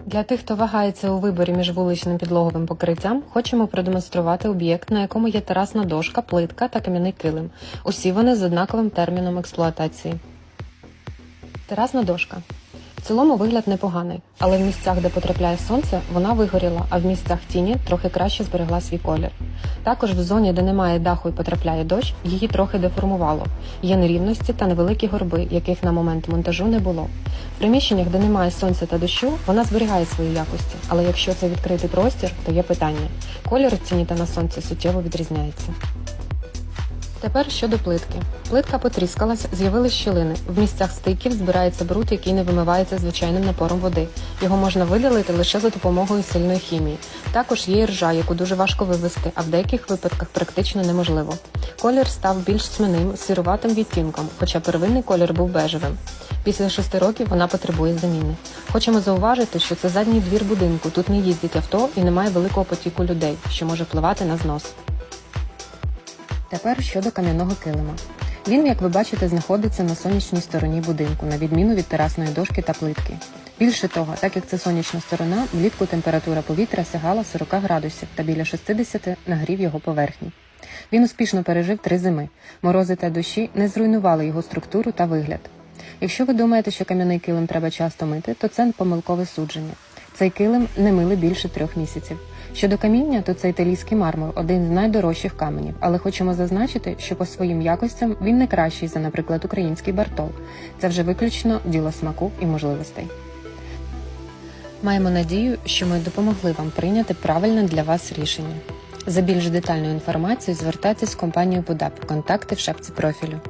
Для тих, хто вагається у виборі між вуличним підлоговим покриттям, хочемо продемонструвати об'єкт, на якому є терасна дошка, плитка та кам'яний килим. Усі вони з однаковим терміном експлуатації. Терасна дошка. В цілому вигляд непоганий, але в місцях, де потрапляє сонце, вона вигоріла, а в місцях тіні трохи краще зберегла свій колір. Також в зоні, де немає даху і потрапляє дощ, її трохи деформувало. Є нерівності та невеликі горби, яких на момент монтажу не було. Приміщеннях, де немає сонця та дощу, вона зберігає свої якості, але якщо це відкритий простір, то є питання. Колір ціні та на сонці суттєво відрізняється. Тепер щодо плитки. Плитка потріскалась, з'явились щілини. В місцях стиків збирається бруд, який не вимивається звичайним напором води. Його можна видалити лише за допомогою сильної хімії. Також є ржа, яку дуже важко вивести, а в деяких випадках практично неможливо. Колір став більш тьмяним, сіруватим відтінком, хоча первинний колір був бежевим. Після шести років вона потребує заміни. Хочемо зауважити, що це задній двір будинку. Тут не їздять авто і немає великого потіку людей, що може впливати на знос. Тепер щодо кам'яного килима. Він, як ви бачите, знаходиться на сонячній стороні будинку, на відміну від терасної дошки та плитки. Більше того, так як це сонячна сторона, влітку температура повітря сягала 40 градусів та біля 60 нагрів його поверхні. Він успішно пережив три зими. Морози та дощі не зруйнували його структуру та вигляд. Якщо ви думаєте, що кам'яний килим треба часто мити, то це помилкове судження. Цей килим не мили більше трьох місяців. Щодо каміння, то це італійський мармур, один з найдорожчих каменів, але хочемо зазначити, що по своїм якостям він не кращий за, наприклад, український бартол. Це вже виключно діло смаку і можливостей. Маємо надію, що ми допомогли вам прийняти правильне для вас рішення. За більш детальною інформацією звертайтесь в компанію Будап. Контакти в шапці профілю.